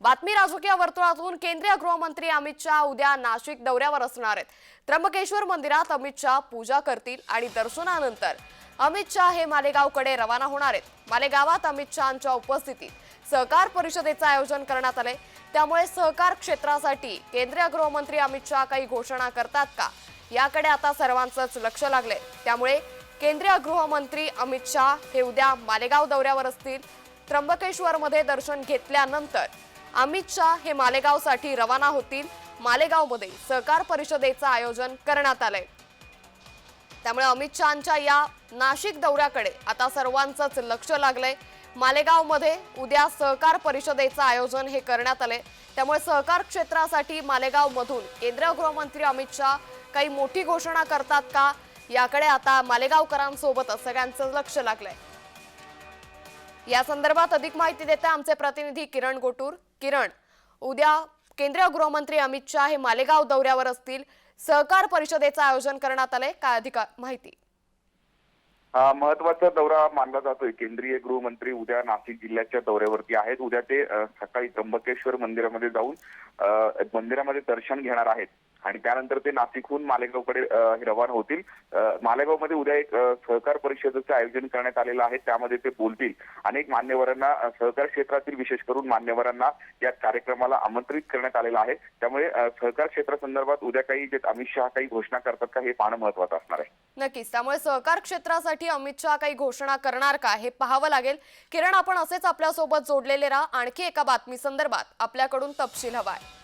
बातमी राजकीय वर्तुळातून केंद्रीय गृहमंत्री अमित शहा उद्या नाशिक दौऱ्यावर असणार आहेत. त्र्यंबकेश्वर मंदिरात अमित शहा पूजा करतील आणि दर्शनानंतर अमित शहा हे मालेगावकडे रवाना होणार आहेत. मालेगावात अमित शहाच्या उपस्थितीत सहकार परिषदेचं आयोजन करण्यात आलंय. त्यामुळे सहकार क्षेत्रासाठी केंद्रीय गृहमंत्री अमित शहा काही घोषणा करतात का? याकडे आता सर्वांचंच लक्ष लागले त्यामुळे केंद्रीय गृहमंत्री अमित शहा हे उद्या मालेगाव दौऱ्यावर असतील. त्र्यंबकेश्वरमध्ये दर्शन घेतल्यानंतर अमित शहा हे मालेगावसाठी रवाना होतील. मालेगावमध्ये सहकार परिषदेचं आयोजन करण्यात आलंय. त्यामुळे अमित शहाच्या या नाशिक दौऱ्याकडे आता सर्वांचंच लक्ष लागलंय. मालेगावमध्ये उद्या सहकार परिषदेचं आयोजन हे करण्यात आलंय. त्यामुळे सहकार क्षेत्रासाठी मालेगावमधून केंद्रीय गृहमंत्री अमित शहा काही मोठी घोषणा करतात का? याकडे आता मालेगावकरांसोबतच सगळ्यांचं लक्ष लागलंय. या संदर्भात अधिक माहिती देते आमचे प्रतिनिधी किरण गोटूर. किरण उद्या केंद्रीय गृहमंत्री अमित शहा हे मालेगाव दौऱ्यावर असतील. सहकार परिषदेचं आयोजन करण्यात आलंय. काय अधिक माहिती? हा महत्त्वाचा दौरा मानला जातोय. केंद्रीय गृहमंत्री उद्या नाशिक जिल्ह्याच्या दौऱ्यावरती आहेत. उद्या ते सकाळी त्र्यंबकेश्वर मंदिरामध्ये जाऊन मंदिरामध्ये दर्शन घेणार आहेत. आणि त्यानंतर ते नाशिकहून मालेगावकडे रवाना होतील. मालेगावमध्ये उद्या एक सहकार परिषदेचं आयोजन करण्यात आलेलं आहे. त्यामध्ये ते बोलतील. अनेक मान्यवरांना सहकार क्षेत्रातील विशेष करून मान्यवरांना या कार्यक्रमाला आमंत्रित करण्यात आलेलं आहे. त्यामुळे सहकार क्षेत्रासंदर्भात उद्या काही जे अमित शहा काही घोषणा करतात का हे पाहणं महत्वाचं असणार आहे. नक्कीच. त्यामुळे सहकार क्षेत्रासाठी अमित शहा काही घोषणा करणार का हे पाहावं लागेल. किरण आपण असेच आपल्यासोबत जोडलेले राहा. आणखी एका बातमी संदर्भात आपल्याकडून तपशील हवा आहे